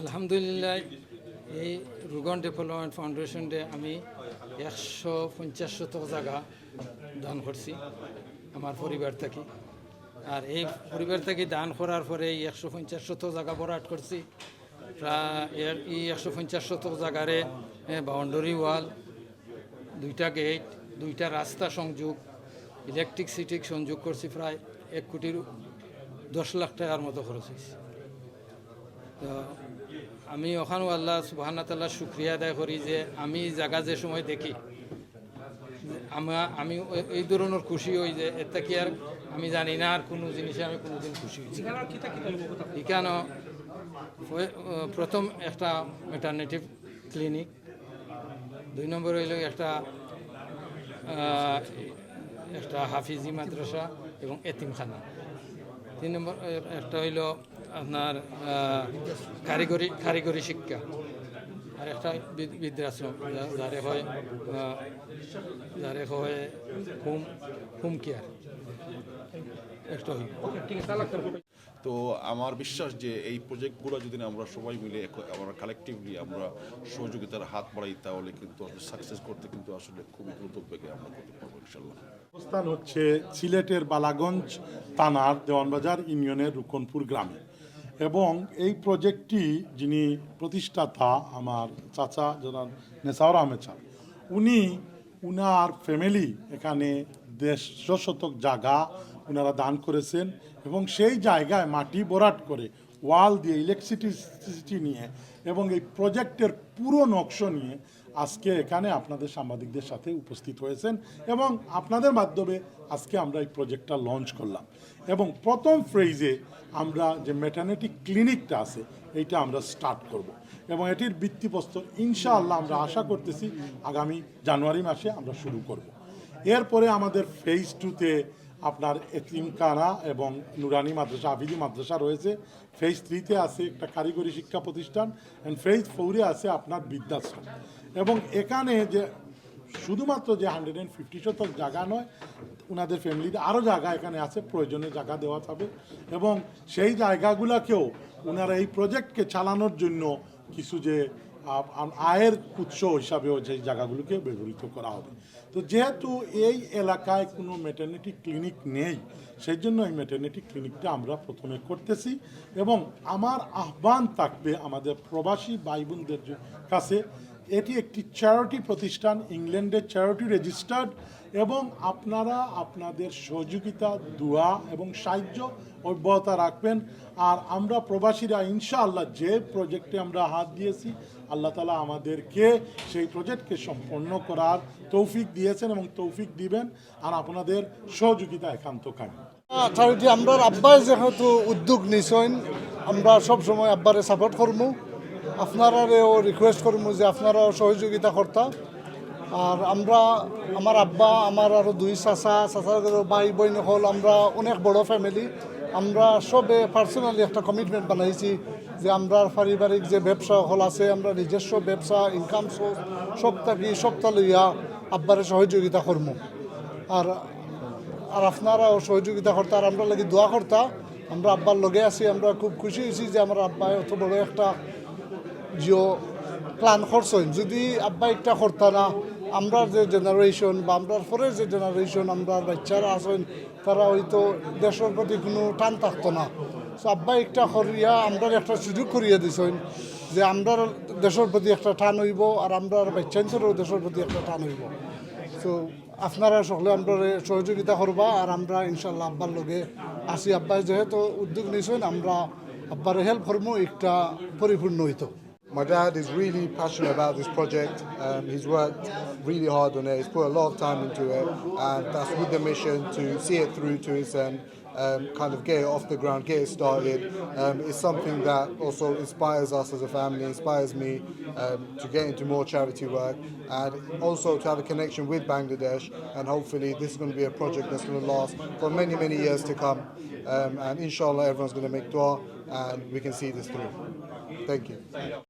আলহামদুলিল্লাহ, এই রুগন ডেভেলপমেন্ট ফাউন্ডেশনে আমি একশো পঞ্চাশ শতক জায়গা দান করছি আমার পরিবার থেকে। আর এই পরিবার থেকে দান করার পরে এই একশো পঞ্চাশ শতক জায়গা বরাট করছি। প্রায় এই একশো পঞ্চাশ শতক জায়গারে বাউন্ডারি ওয়াল, দুইটা গেট, দুইটা রাস্তা সংযোগ ইলেকট্রিসিটি সংযোগ করছি প্রায় এক কোটির দশ লাখ টাকার মতো খরচ হয়েছে। তো আমি ওখানেও আল্লাহ সুবাহানা তাল্লাহ শুক্রিয়া আদায় করি যে আমি জায়গা যে সময় দেখি যে আমা এই ধরনের খুশি হই যে এটা কি আর আমি জানি না আর কোনো জিনিসে আমি কোনোদিন খুশি হয়েছি এখানে প্রথম একটা মেটার্নিটি ক্লিনিক দুই নম্বর হইল একটা একটা হাফিজি মাদ্রাসা এবং এতিমখানা। তিন নম্বর একটা হইল আপনার কারিগরি কারিগরি শিক্ষা। আর একটা বৃদ্ধাশ্রম যারে হয় যারে হয় হোম হোম কেয়ার তো আমার বিশ্বাস যে এই প্রজেক্টগুলো যদি আমরা সবাই মিলে আমরা কালেকটিভলি আমরা সহযোগিতার হাত বাড়াই তাহলে কিন্তু সাকসেস করতে কিন্তু আসলে খুবই দ্রুত বেগে আমরা করতে পারব ইনশাল্লাহ অবস্থান হচ্ছে সিলেটের বালাগঞ্জ থানার দেওয়ানবাজার ইউনিয়নের রুকনপুর গ্রামে। এবং এই প্রজেক্টটি যিনি প্রতিষ্ঠাতা আমার চাচা জনাব নেসাউর আহমেদ সাহেব, উনি উনার ফ্যামিলি এখানে দেড়শো শতক জায়গা ওনারা দান করেছেন এবং সেই জায়গায় মাটি ভরাট করে ওয়াল দিয়ে ইলেকট্রিসিটি নিয়ে এবং এই প্রজেক্টের পুরো নকশ নিয়ে আজকে এখানে আপনাদের সাংবাদিকদের সাথে উপস্থিত হয়েছেন এবং আপনাদের মাধ্যমে আজকে আমরা এই প্রজেক্টটা লঞ্চ করলাম। এবং প্রথম ফ্রেজে আমরা যে মেটার্নিটি ক্লিনিকটা আছে, এইটা আমরা স্টার্ট করব। এবং এটির ভিত্তিপ্রস্তর ইনশাআল্লাহ আমরা আশা করতেছি আগামী জানুয়ারি মাসে আমরা শুরু করব। এরপরে আমাদের ফেজ টুতে আপনার এতিমখানা এবং নুরানি মাদ্রাসা, আবিদি মাদ্রাসা রয়েছে। ফেজ থ্রিতে আছে একটা কারিগরি শিক্ষা প্রতিষ্ঠান অ্যান্ড ফেজ ফোরে আছে আপনার বৃদ্ধাশ্রম। এবং এখানে যে শুধুমাত্র যে হান্ড্রেড অ্যান্ড ফিফটি শতক জায়গা নয় ওনাদের ফ্যামিলিতে আরও জায়গা এখানে আছে প্রয়োজনে জায়গা দেওয়া যাবে। এবং সেই জায়গাগুলোকেও ওনারা এই প্রজেক্টকে চালানোর জন্য কিছু যে আয়ের উৎস হিসাবেও সেই জায়গাগুলোকে ব্যবহৃত করা হবে। তো যেহেতু এই এলাকায় কোনো মেটার্নিটি ক্লিনিক নেই, সেই জন্য এই মেটার্নিটি ক্লিনিকটা আমরা প্রথমে করতেছি। এবং আমার আহ্বান থাকবে আমাদের প্রবাসী ভাই বোনদের কাছে এটি একটি চ্যারিটি প্রতিষ্ঠান, ইংল্যান্ডের চ্যারিটি রেজিস্টার্ড এবং আপনারা আপনাদের সহযোগিতা, দোয়া এবং সাহায্য অব্যাহত রাখবেন। আর আমরা প্রবাসীরা ইনশাআল্লাহ যে প্রজেক্টে আমরা হাত দিয়েছি, আল্লাহ তালা আমাদেরকে সেই প্রজেক্টকে সম্পন্ন করার তৌফিক দিয়েছেন এবং তৌফিক দিবেন। আর আপনাদের সহযোগিতা একান্ত কাম্য চারিটি আমরা আব্বাই যেহেতু উদ্যোগ নিছেন, আমরা সবসময় আব্বারে সাপোর্ট করব। আপনারাও রিকোয়েস্ট করব যে আপনারাও সহযোগিতা করতা। আর আমরা, আমার আব্বা, আমার আরও দুই চাচা, চাচার ভাই, বোন হল আমরা অনেক বড় ফ্যামিলি আমরা সবে পার্সোনালি একটা কমিটমেন্ট বানাইছি যে আমরা পারিবারিক যে ব্যবসা হল আছে, আমরা নিজস্ব ব্যবসা ইনকাম সোর্স সব থাকি সবটা লইয়া আব্বারে সহযোগিতা করব আর আর আপনারাও সহযোগিতা করতা, আর আমরা লাগি দোয়া করতা। আমরা আব্বার লগে আছি, আমরা খুব খুশি হয়েছি যে আমার আব্বা অত বড় একটা জিও প্ল্যান করছেন। যদি আব্বা একটা করতা না আমরা যে জেনারেশন বা আমরার পরের যে জেনারেশন আমরা বাচ্চারা আছেন, তারা হয়তো দেশের প্রতি কোনো টান থাকতো না। সো আব্বা একটা করিয়া আমরা একটা সুযোগ করিয়া দিছেন যে আমরা দেশের প্রতি একটা টান হইব আর আমরা বাচ্চাদেরও দেশের প্রতি একটা টান হইব। তো আপনারা সকলে আমরা সহযোগিতা করবা আর আমরা ইনশাল্লাহ আব্বার লগে আসি আব্বাই যেহেতু উদ্যোগ নিয়েছেন আমরা আব্বার হেল্প করব, একটা পরিপূর্ণ হইতো। My dad is really passionate about this project. Um, he's worked really hard on it. He's put a lot of time into it, and that's with the mission to see it through to its end. Um, kind of get it off the ground, get it started. Um, it's something that also inspires us as a family, inspires me um, to get into more charity work, and also to have a connection with Bangladesh. And hopefully, this is going to be a project that's going to last for many, many years to come. Um, and inshallah, everyone's going to make dua, and we can see this through. Thank you.